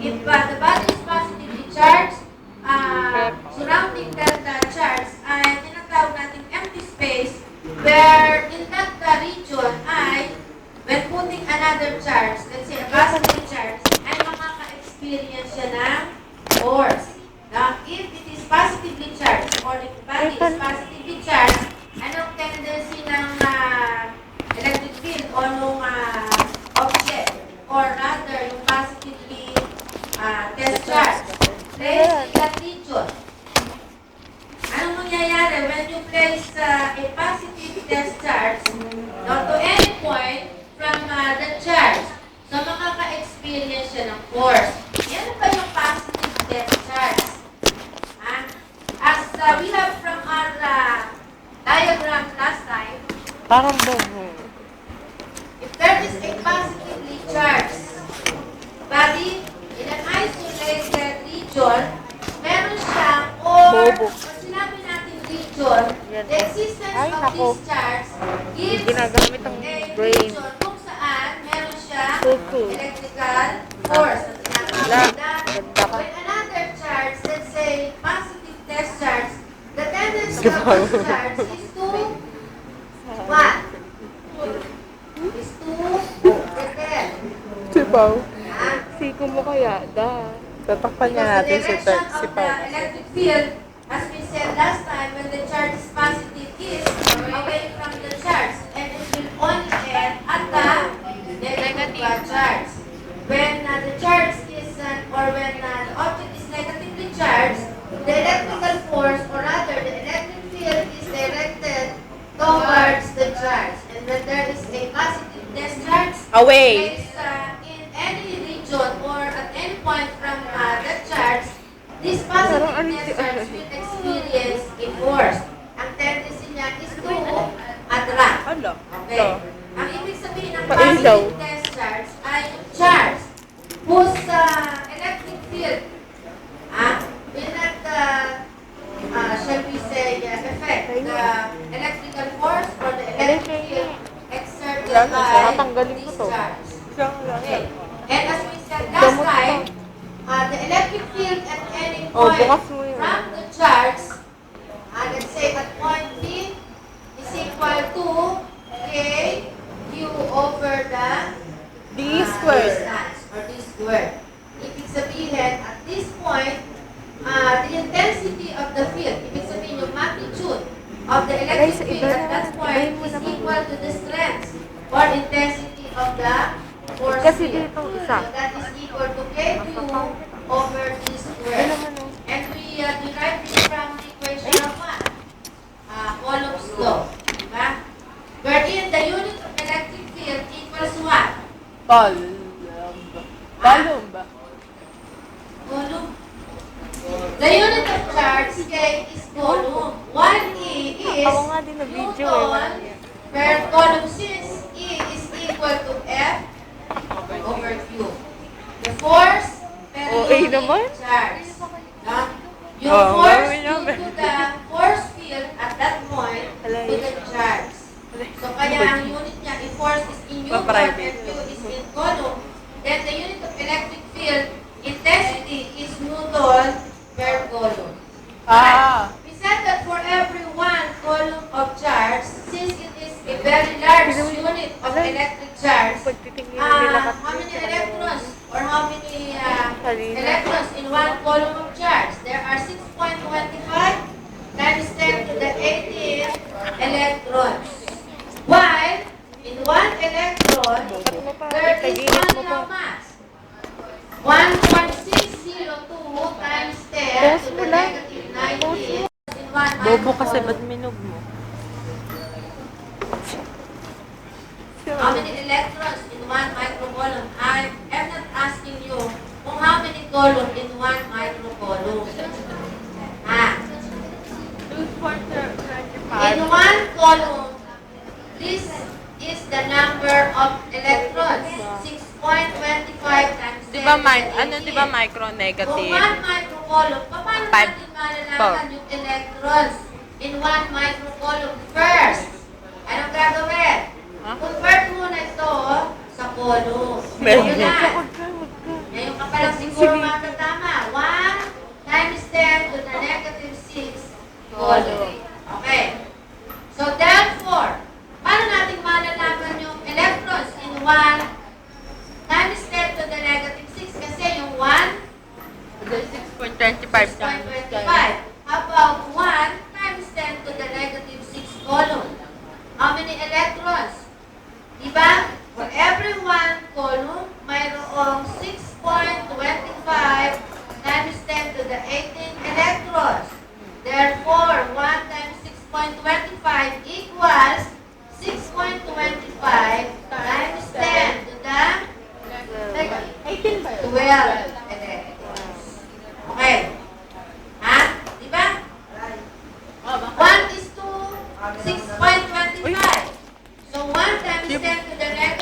If uh, the body is positively charged, uh, surrounding that uh, charge ay tinatawag natin empty space where in that uh, region ay when putting another charge, let's say a positive charge, ay makaka-experience siya ng force. Now, if it is positively charged or if the body is positively charged, anong tendency ng uh, electric field o nung uh, object or rather yung positively uh, test charge region. Anong mangyayari when you place uh, a positive test charge now, to any point from uh, the charge? So, makaka-experience siya ng force. Yan ba yung positive test charge? Ha? As uh, we have from our uh, diagram last time, Parang bobo. If there is a positively charged body in an isolated region, meron siyang or Bobo. pag sinabi natin region, Yan. The existence Ay, of this charge gives Ginagamit ang brain. kung saan meron siyang electrical force na tinatawag na when another charge, let's say positive test charge, the tendency of pa. this charge is to what? Is to repel. Si Pao. Ah, Siko mo kaya, da. Tatakpan niya natin si, si Pao. electric field, as we said last time, when the charge is positive, is away from the charge, and it will only end at the negative charge. When uh, the charge is, uh, or when uh, the object is negatively charged, the electrical force, or rather the electric field, is directed towards the charge. And when there is a positive discharge, Away. This positive Parang net si- charge will experience a force. Ang tendency niya is to attract. Okay? Ang ibig sabihin ng Pailaw. positive discharge ay charge whose uh, electric field ah, will not, uh, uh, shall we say, uh, affect the electrical force or the electric field exerted by this charge. Okay. And as we said last time, to. uh, the electric field any Oh, point bukas mo yun. from the charge, uh, let's say at point P is equal to K Q over the D uh, squared. distance or D squared. Ibig sabihin, at this point, uh, the intensity of the field, ibig sabihin yung magnitude of the electric field iba at na. that point Ibahin mo is naman. equal to the strength or intensity of the force Kasi field. dito isa. So that is equal to K2 over D Ano squared. naman oh. And we uh, derive this from the equation of what? Uh, Coulomb's law. Diba? Wherein the unit of electric field equals what? Balum. Balum ba? Coulomb. The unit of charge K is coulomb. While E is Ako nga din na video eh. Newton per coulomb since E is equal to F over Q. The force per OA unit naman. charge. No? Yung Oh, force due to the force field at that point Hello. to the charge. So kaya ang unit force is in Newton and Q is in coulomb, then the unit of electric field intensity is Newton per coulomb. Ah. We said that for every one coulomb of charge, since it is a very large unit of electric charge, Pagtitingin nila uh, how many electrons or how many uh, Kanina. electrons in one coulomb of charge? There are 6.25 times 10 to the 18 electrons. While in one electron, mo pa. there is Itagilid mo one pa. of mass. 1.602 times 10 Post to mo the lang. negative 19 in one Bobo kasi ba't minog mo? How many electrons in one microcoulomb? I am not asking you kung how many coulomb in one microcoulomb. Ah, in one coulomb, this is the number of electrons. 6.25 times 10 Di ba, mi- ano, di ba 18. micro Kung negative? one microcoulomb, paano Five. natin malalaman yung electrons in one microcoulomb? First, anong gagawin? Ha? Convert muna ito sa coulomb. Meron. Yun na. Ngayon ka palang 6 Siguro matatama. 1 times 10 to the negative 6 coulomb. Okay. So therefore, paano natin malalaman yung electrons in 1 times 10 to the negative 6? Kasi yung 1 6.25 6.25. How about 1 times 10 to the negative 6 column? How many electrons? Diba? For every 1 column, mayroong 6.25 times 10 to the 18 electrons.